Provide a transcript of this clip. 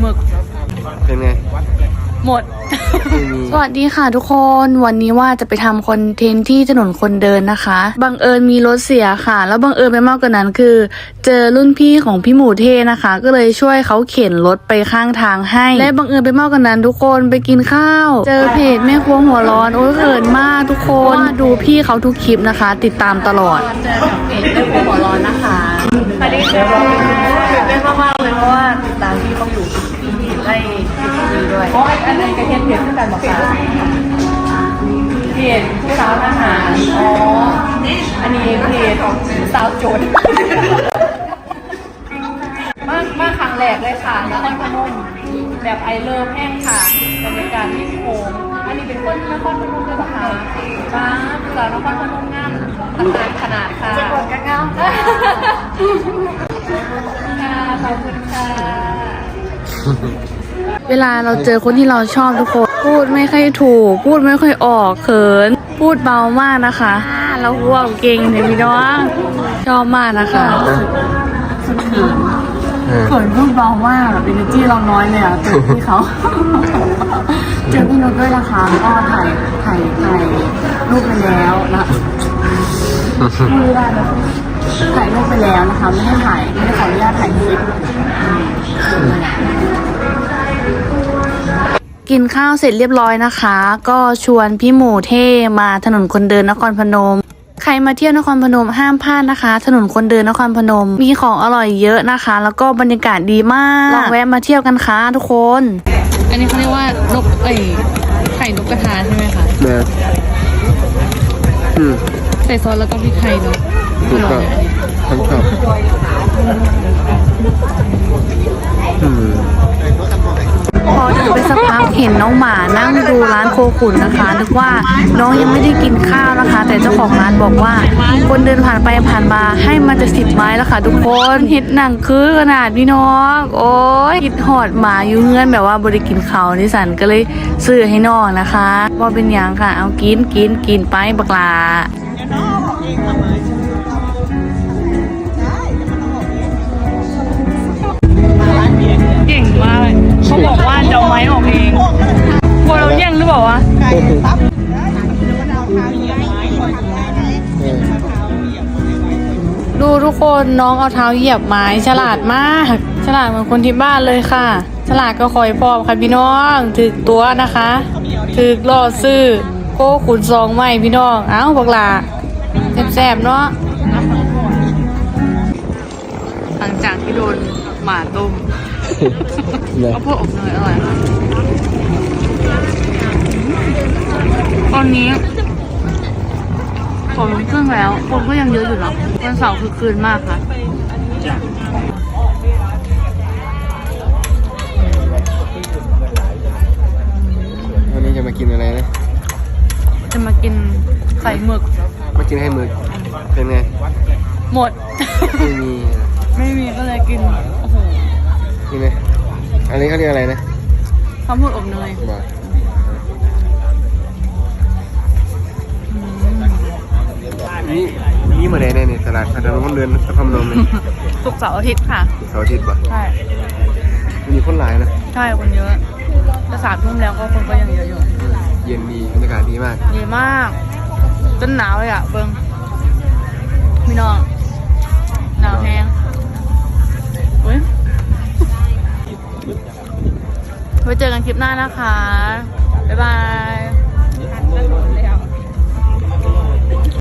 หมึก เป็นไง หมดไม่มีสวัสดีค่ะทุกคนวันนี้ว่าจะไปทำคอนเทนต์ที่ถนนคนเดินนะคะบังเอิญมีรถเสียค่ะ แล้วบังเอิญไปมากกว่านั้นคือ เจอรุ่นพี่ของพี่หมูเทนะคะ ก็เลยช่วยเขาเข็นรถไปข้างทางให้ และบังเอิญไปมากกว่านั้นทุกคนไปกินข้าว เจอเพจแม่ครัวหัวร้อนโอ้ยเขินมากทุกคนว่าดูพี่เขาทุกคลิปนะคะ ติดตามตลอดเจอกับเพจแม่ครัว นี้กระเทียมเพียรคือการบอกค่ะเพจผู้สาวทหารอ๋ออันนี้เพจสาวโจรมากมากครั้งแรกเลยค่ะนครพนมแบบไอเลิฟแห้งค่ะบรรยากาศที่โค้งอันนี้เป็นคนนครพนมด้วยปะคะจ้าผู้สาวนครพนมงามขนาดขนาดค่ะจะกดกระเก้าค่ะขอบคุณค่ะ เวลาเราเจอคนที่เราชอบทุกคน พูดไม่ค่อยถูก พูดไม่ค่อยออกเขิน พูดเบามากนะคะเราพวกเก่งเลยพี่น้องชอบมากนะคะเออเขินพูดเบามากแบบเอเนจีเราน้อยเลยอะเจอพี่เขาเจอพี่นุชด้วยนะคะก็ถ่ายถ่ายถ่ายรูปไปแล้วนะพูดไม่ได้นะถ่ายรูปไปแล้วนะคะ ไม่ให้ถ่ายไม่ได้ขออนุญาตถ่ายคลิป กินข้าวเสร็จเรียบร้อยนะคะ ก็ชวนพี่หมูเท่มาถนนคนเดินนครพนม ใครมาเที่ยวนครพนมห้ามพลาดนะคะ ถนนคนเดินนครพนม มีของอร่อยเยอะนะคะ แล้วก็บรรยากาศดีมากลองแวะมาเที่ยวกันค่ะทุกคน อันนี้เขาเรียกว่านกเอ้ไข่นกกระทาใช่ไหมคะแบบอืมใส่ซอสแล้วก็พริกไทยเนาะถูกต้องทั้งชอบอืม พอถึงไปสักพัก เห็นน้องหมานั่งดูร้านโคขุนนะคะนึกว่าน้องยังไม่ได้กินข้าวนะคะ แต่เจ้าของร้านบอกว่า คนเดินผ่านไปผ่านมาให้มันจะสิบไม้แล้วค่ะ ทุกคนเห็ดหนังคือขนาดพี่น้อง โอ้ยคิดหอดหมาอยู่เงื่อนแบบว่าบริกินเขาวนิสันก็เลยซื้อให้น้องนะคะว่าเป็นยังค่ะ เอากินกินกินไปบักลาเคนน้องเอาเท้าเหยียบไม้ฉลาดมาก ฉลาดเหมือนคนที่บ้านเลยค่ะ ฉลาดก็คอยพร้อมค่ะพี่น้องถึกตัวนะคะถึกล่อซื้อโก้ขุนซองใหม่พี่น้อง เอ้าบักหลาแซ่บๆเนาะหลังจากที่โดนหมาต้มแบบข้าวโพดอบเนยอร่อยค่ะตอนนี้ สองโมงครึ่งแล้ว คนก็ยังเยอะอยู่เนาะวันเสาร์คือคืนมากค่ะวันนี้จะมากินอะไรนะ จะมากินไข่หมึก มากินให้มือเป็นไง หมด ไม่มี ไม่มีก็เลยกิน โอ้โห นี่ไหมอันนี้เขาเรียกอะไรนะข้าวโพดอบเนย นี่มาไหนเนี่ยนี่ตลาดพัทลุงเดินนครพนมเนี่ยศุกร์เสาร์อาทิตย์ค่ะ เสาร์อาทิตย์ป่ะใช่มีคนหลายนะใช่คนเยอะจะสามทุ่มแล้วก็คนก็ยังเยอะอยู่อืมเย็นดีบรรยากาศดีมากดีมากจนหนาวเลยอะเบิงพี่น้องหนาวแห้งเฮ้ยไว้เจอกันคลิปหน้านะคะ บ๊ายบาย